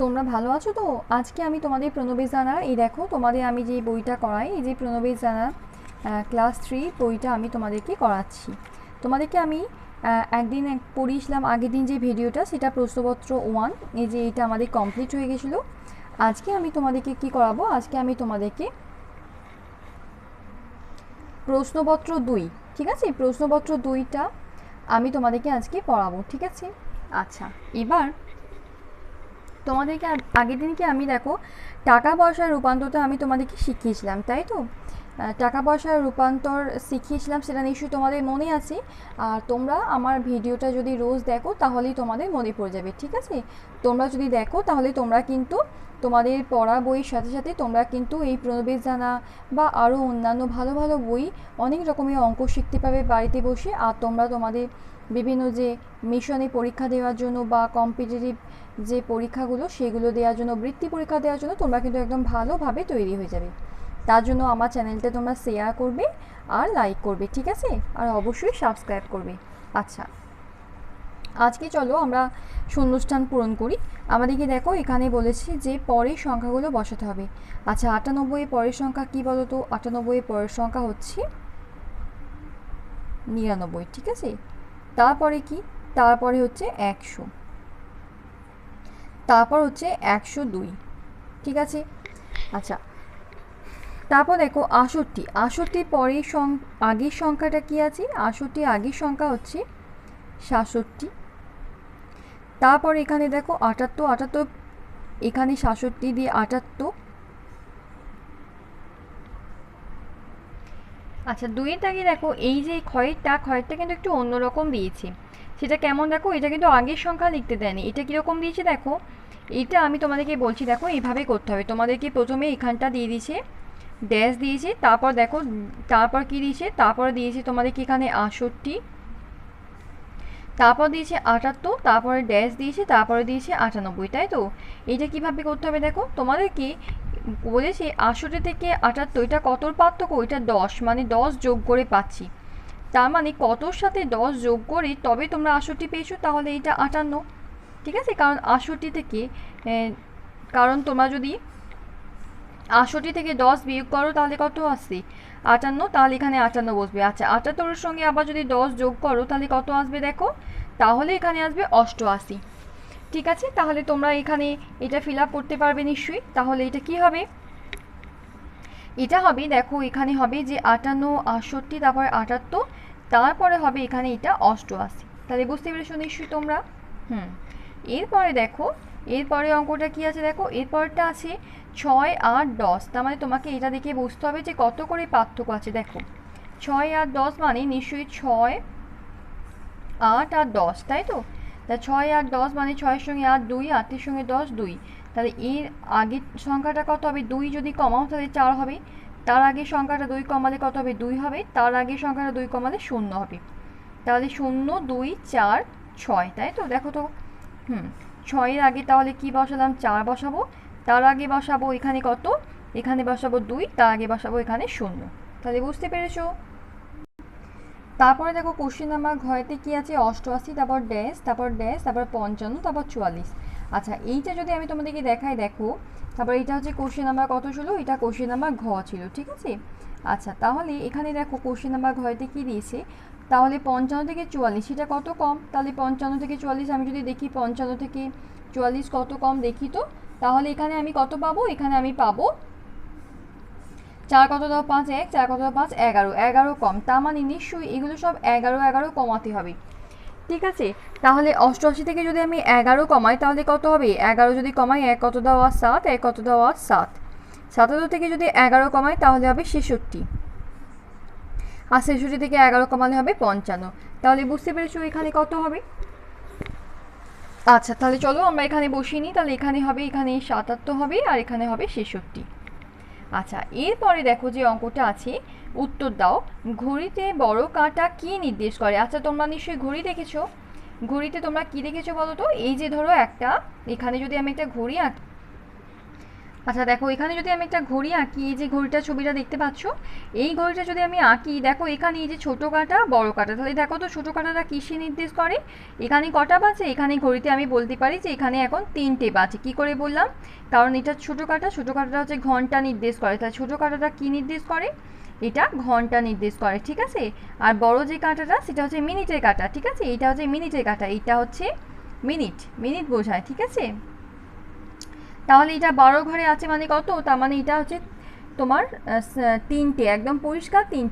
তোমরা ভালো আছো তো? আজকে আমি তোমাদের প্রণবেশ জানার এই দেখো তোমাদের আমি যে বইটা করাই, এই যে প্রণবেশ জানার ক্লাস থ্রি বইটা আমি তোমাদেরকে করাচ্ছি। তোমাদেরকে আমি একদিন এক পড়িয়েছিলাম আগের দিন যে ভিডিওটা, সেটা প্রশ্নপত্র ওয়ান এই যে এটা আমাদের কমপ্লিট হয়ে গেছিল। আজকে আমি তোমাদেরকে কি করাবো? আজকে আমি তোমাদেরকে প্রশ্নপত্র দুই, ঠিক আছে? প্রশ্নপত্র দুইটা আমি তোমাদেরকে আজকে পড়াবো, ঠিক আছে? আচ্ছা এবার তোমাদেরকে আগের দিনকে আমি দেখো, টাকা পয়সার রূপান্তরটা আমি তোমাদেরকে শিখিয়েছিলাম, তাই তো? টাকা পয়সার রূপান্তর শিখিয়েছিলাম সেটা নিশ্চয়ই তোমাদের মনে আছে। আর তোমরা আমার ভিডিওটা যদি রোজ দেখো তাহলেই তোমাদের মনে পড়ে যাবে, ঠিক আছে? তোমরা যদি দেখো তাহলে তোমরা কিন্তু তোমাদের পড়া বইয়ের সাথে সাথে তোমরা কিন্তু এই প্রণবেশ জানা বা আরও অন্যান্য ভালো ভালো বই অনেক রকমের অঙ্ক শিখতে পাবে বাড়িতে বসে। আর তোমরা তোমাদের বিভিন্ন যে মিশনে পরীক্ষা দেওয়ার জন্য বা কম্পিটিটিভ যে পরীক্ষাগুলো, সেগুলো দেওয়ার জন্য, বৃত্তি পরীক্ষা দেওয়ার জন্য তোমরা কিন্তু একদম ভালোভাবে তৈরি হয়ে যাবে। তার জন্য আমার চ্যানেলটা তোমরা শেয়ার করবে আর লাইক করবে, ঠিক আছে? আর অবশ্যই সাবস্ক্রাইব করবে। আচ্ছা আজকে চলো আমরা শূন্যস্থান পূরণ করি। আমাদেরকে দেখো এখানে বলেছি যে পরের সংখ্যাগুলো বসাতে হবে। আচ্ছা আটানব্বই পরের সংখ্যা কী বলো তো আটানব্বই পরের সংখ্যা হচ্ছে নিরানব্বই, ঠিক আছে? তারপরে কি? তারপরে হচ্ছে একশো। তারপর হচ্ছে একশো দুই। ঠিক আছে? আচ্ছা। তারপর দেখো আষট্টি। আষট্টির পরের সং আগের সংখ্যাটা কি আছে? আষট্টির আগের সংখ্যা হচ্ছে সাতষট্টি। তারপর এখানে দেখো আটাত্তর আটাত্তর এখানে সাতষট্টি দিয়ে আটাত্তর। আচ্ছা দুইয়ের দাগে দেখো, এই যে ক্ষয়েরটা ক্ষয়েরটা কিন্তু একটু অন্যরকম দিয়েছে। সেটা কেমন দেখো, এটা কিন্তু আগের সংখ্যা লিখতে দেয়নি। এটা কীরকম দিয়েছে দেখো, এটা আমি তোমাদেরকে বলছি, দেখো এইভাবে করতে হবে। তোমাদেরকে প্রথমে এখানটা দিয়ে দিয়েছে ড্যাশ দিয়েছে, তারপর দেখো, তারপর কি দিয়েছে, তারপর দিয়েছে তোমাদেরকে এখানে আটষট্টি, তারপর দিয়েছে আটাত্তর, তারপরে ড্যাশ দিয়েছে, তারপরে দিয়েছে আটানব্বই, তাই তো? এটা কীভাবে করতে হবে দেখো, তোমাদেরকে বলেছে, আটষট্টি থেকে আটাত্তর, এটা কতর পার্থক্য? এটা দশ মানে দশ যোগ করে পাচ্ছি। তার মানে কতর সাথে দশ যোগ করে তবে তোমরা আটষট্টি পেয়েছ, তাহলে এটা আটান্ন। ঠিক আছে? কারণ আটষট্টি থেকে কারণ তোমরা যদি আটষট্টি থেকে দশ বিয়োগ করো, তাহলে কত আসছে? আটান্ন, তাহলে এখানে আটান্ন বসবে। আচ্ছা আটাত্তরের সঙ্গে আবার যদি দশ যোগ করো, তাহলে কত আসবে দেখো? তাহলে এখানে আসবে অষ্টআশি। ঠিক আছে? তাহলে তোমরা এখানে এটা ফিল করতে পারবে নিশ্চয়ই। তাহলে এটা কি হবে? এটা হবে, দেখো, এখানে হবে যে আটান্ন, আটষট্টি, তারপর আটাত্তর, তারপরে হবে এখানে এটা অষ্টআশি। তাহলে বুঝতে পেরেছ নিশ্চয়ই তোমরা? হুম। এরপরে দেখো, এরপরে অঙ্কটা কি আছে দেখো? এরপরটা আছে ছয়, আট, দশ। তার মানে তোমাকে এটা দেখে বুঝতে হবে যে কত করে পার্থক্য আছে। দেখো, ছয় আর দশ মানে নিশ্চয়ই ছয়, আট আর দশ, তাই তো? তা ছয় আর দশ মানে ছয়ের সঙ্গে আট দুই, আটের সঙ্গে দশ দুই। তাহলে এর আগের সংখ্যাটা কত হবে? দুই যদি কমাও, তাহলে চার হবে। তার আগের সংখ্যাটা দুই কমালে কত হবে? দুই হবে। তার আগের সংখ্যাটা দুই কমালে শূন্য হবে। তাহলে শূন্য, দুই, চার, ছয়, তাই তো? দেখো তো। হুম, ছয়ের আগে তাহলে কি বসালাম? চার বসাবো। তার আগে বসাবো এখানে কত? এখানে বসাবো দুই, তার আগে বসাবো এখানে শূন্য। তাহলে বুঝতে পেরেছ? তারপরে দেখো কোশ্চেন নাম্বার ঘরেতে কি আছে? অষ্টআশি, তারপর ড্যাশ তারপর ড্যাশ তারপর পঞ্চান্ন, তারপর চুয়াল্লিশ। আচ্ছা এইটা যদি আমি তোমাদেরকে দেখাই, দেখো, তারপর এটা হচ্ছে কোশ্চেন নাম্বার কত ছিল? এটা কোশ্চেন নাম্বার ঘ ছিল, ঠিক আছে? আচ্ছা তাহলে এখানে দেখো কোশ্চেন নাম্বার ঘরেতে কি দিয়েছে? তাহলে পঞ্চান্ন থেকে চুয়াল্লিশ, এটা কত কম? তাহলে পঞ্চান্ন থেকে চুয়াল্লিশ, আমি যদি দেখি পঞ্চান্ন থেকে চুয়াল্লিশ কত কম দেখি তো? তাহলে এখানে আমি কত পাবো? এখানে আমি পাবো চার কত দাও পাঁচ এক, চার কত দাও পাঁচ এগারো। এগারো কম, তার মানে নিশ্চয়ই এগুলো সব এগারো এগারো কমাতে হবে। ঠিক আছে? তাহলে অষ্টআশি থেকে যদি আমি এগারো কমাই, তাহলে কত হবে? এগারো যদি কমাই, এক কত দাও আর সাত, এক কত দাও আর সাত। সাতাত্তর থেকে যদি এগারো কমাই, তাহলে হবে ছেষট্টি। আর ছেষট্টি থেকে এগারো কমালে হবে পঞ্চান্ন। তাহলে বুঝতে পেরেছ এখানে কত হবে? আচ্ছা তাহলে চলো আমরা এখানে বসিয়ে নিই। তাহলে এখানে হবে, এখানে সাতাত্তর হবে, আর এখানে হবে ছেষট্টি। আচ্ছা এরপরে দেখো যে অঙ্কটা আছে, উত্তর দাও। ঘড়িতে বড় কাঁটা কি নির্দেশ করে? আচ্ছা তোমরা নিশ্চয়ই ঘড়ি দেখেছ। ঘড়িতে তোমরা কি দেখেছ বলো তো? এই যে ধরো একটা, এখানে যদি আমি একটা ঘড়ি আঁকি আচ্ছা দেখো, এখানে যদি আমি একটা ঘড়ি আঁকি, এই যে ঘড়িটা ছবিটা দেখতে পাচ্ছ, এই ঘড়িটা যদি আমি আঁকি, দেখো, এখানে এই যে ছোটো কাটা, বড় কাটা, তাহলে দেখো তো ছোটো কাটাটা কিসে নির্দেশ করে? এখানে কটা বাজে? এখানে ঘড়িতে আমি বলতে পারি যে এখানে এখন তিনটে বাজে। কি করে বললাম? কারণ এটা ছোটো কাটা, ছোটো কাটাটা হচ্ছে ঘণ্টা নির্দেশ করে। তাহলে ছোটো কাটাটা কী নির্দেশ করে? এটা ঘণ্টা নির্দেশ করে, ঠিক আছে? আর বড় যে কাঁটাটা, সেটা হচ্ছে মিনিটের কাঁটা, ঠিক আছে? এটা হচ্ছে মিনিটের কাঁটা এটা হচ্ছে মিনিট মিনিট বোঝায়, ঠিক আছে? তাহলে এটা বারো ঘরে আছে মানে কত? তার মানে এটা হচ্ছে তোমার তিনটে, একদম পরিষ্কার তিনটে।